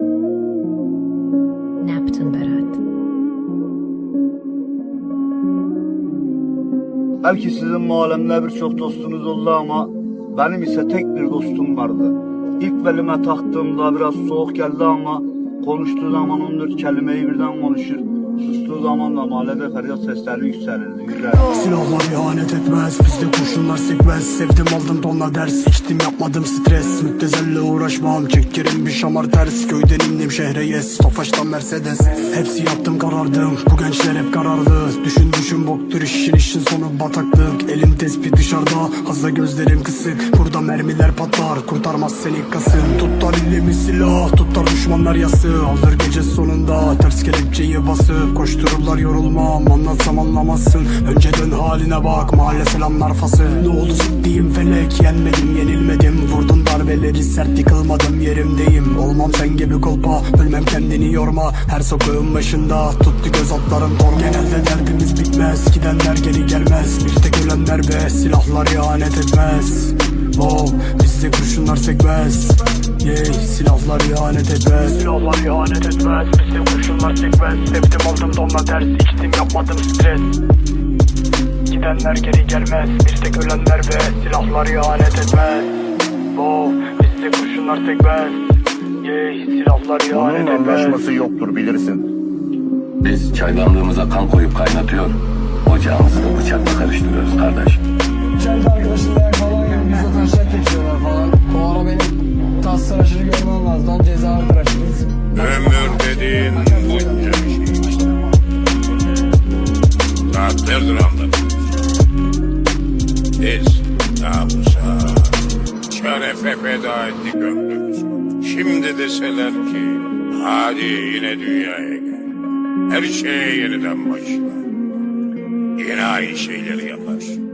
Ne Berat? Belki sizin mahallemde birçok dostunuz oldu ama benim ise tek bir dostum vardı. İlk belime taktığımda biraz soğuk geldi ama konuştuğu zaman 14 kelimeyi birden konuşur. Sustuğu zaman da mahallede feryat sesleri yükselirdi. Güzel. Silahlar ihanet etmez. Bizde kurşunlar sekmez. Sevdim aldım tonla ders. İçtim yapmadım stres. Müptezelle uğraşmam. Çekerim bir şamar ters. Köyden indim şehre yes. Tofaş'tan Mercedes. Hepsi yaptım karardım. Bu gençler hep kararlı Düşün düşün boktur işin işin sonu bataklık. Elim tespih dışarıda Hızla gözlerim kısık. Burada mermiler patlar Kurtarmaz seni kasın Tutar elimi silah Tutar düşmanlar yası Alır gece sonunda Ters kelepçeyi basıp Koştururlar yorulmam Anlatsam anlamazsın. Önce dön haline bak Mahalle selamlar fası Ne oldu zıttıyım felek Yenmedim yenilmedim. Vurdun darbeleri sert yıkılmadım yerimdeyim. Olmam sen gibi kolpa Ölmem kendini yorma. Her sokağın başında Tuttu göz altlarım korma Genelde derdimiz bitmez Gidenler geri gelmez. Bir tek ölenler be Silahlar ihanet etmez Wow, bizde kurşunlar sekmez Yey, silahlar ihanet etmez. Silahlar ihanet etmez. Bizde kurşunlar sekmez Sevdim aldım donla ters içtim yapmadım stres. Gidenler geri gelmez. Bir tek ölenler ve silahlar ihanet etmez. Wow, bizde kurşunlar sekmez Yey, silahlar ihanet Bunun etmez. anlaşması yoktur bilirsin. Biz çaydanlığımıza kan koyup kaynatıyor. Ocağımızı da bıçakla karıştırıyoruz kardeş. Ömür dediğin bunca bir şey işte. Saatlerdir anladım. Biz namusa, şerefe feda ettik ömrümüzü. Şimdi deseler ki, hadi yine dünyaya gel. Her şeye yeniden başla. Yine aynı şeyleri yapar.